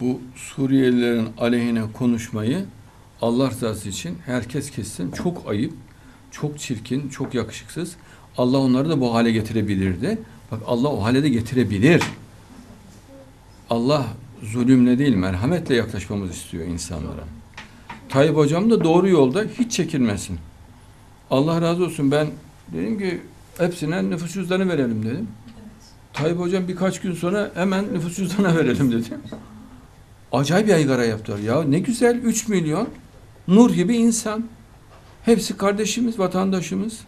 bu Suriyelilerin aleyhine konuşmayı Allah rızası için herkes kessin. Çok ayıp, çok çirkin, çok yakışıksız. Allah onları da bu hale getirebilirdi. Bak Allah o hale de getirebilir. Allah zulümle değil merhametle yaklaşmamızı istiyor insanlara. Tayyip hocam da doğru yolda hiç çekinmesin. Allah razı olsun ben dedim ki hepsine nüfus cüzdanı verelim dedim. Tayyip hocam birkaç gün sonra hemen nüfus cüzdanı verelim dedi. Acayip yaygara yaptılar. Ya ne güzel 3 milyon nur gibi insan. Hepsi kardeşimiz, vatandaşımız.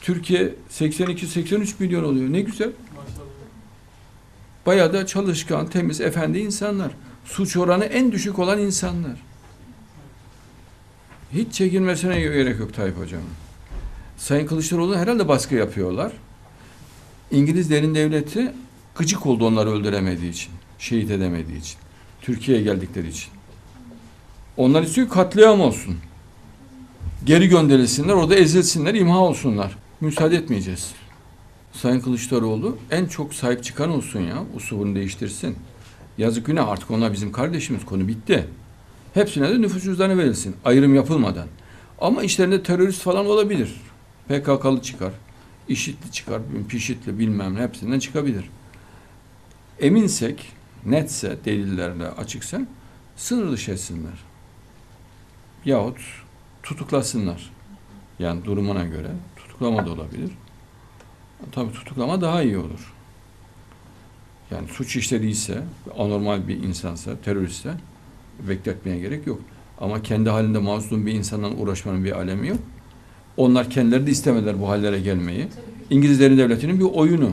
Türkiye 82-83 milyon oluyor. Ne güzel. Bayağı da çalışkan, temiz, efendi insanlar. Suç oranı en düşük olan insanlar. Hiç çekinmesine gerek yok Tayyip Hocam. Sayın Kılıçdaroğlu herhalde baskı yapıyorlar. İngiliz derin devleti gıcık oldu onları öldüremediği için, şehit edemediği için. Türkiye'ye geldikleri için. Onlar istiyor ki katliam olsun. Geri gönderilsinler, orada ezilsinler, imha olsunlar. Müsaade etmeyeceğiz. Sayın Kılıçdaroğlu en çok sahip çıkan olsun ya. Usulünü değiştirsin. Yazık günah artık onlar bizim kardeşimiz. Konu bitti. Hepsine de nüfus cüzdanı verilsin. Ayrım yapılmadan. Ama işlerinde terörist falan olabilir. PKK'lı çıkar. IŞİD'li çıkar. PİŞİD'li bilmem ne hepsinden çıkabilir. Eminsek, netse, delillerle açıksa sınır dışı etsinler. Yahut tutuklasınlar. Yani durumuna göre tutuklama da olabilir. Tabii tutuklama daha iyi olur. Yani suç işlediyse, anormal bir insansa, teröristse bekletmeye gerek yok. Ama kendi halinde mazlum bir insandan uğraşmanın bir alemi yok. Onlar kendileri de istemediler bu hallere gelmeyi. İngilizlerin devletinin bir oyunu.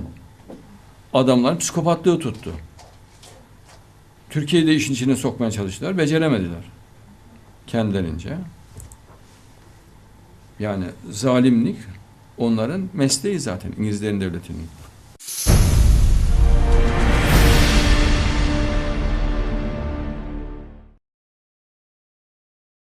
Adamların psikopatlığı tuttu. Türkiye'yi de işin içine sokmaya çalıştılar, beceremediler. Kendilerince. Yani zalimlik onların mesleği zaten İngilizlerin devletinin.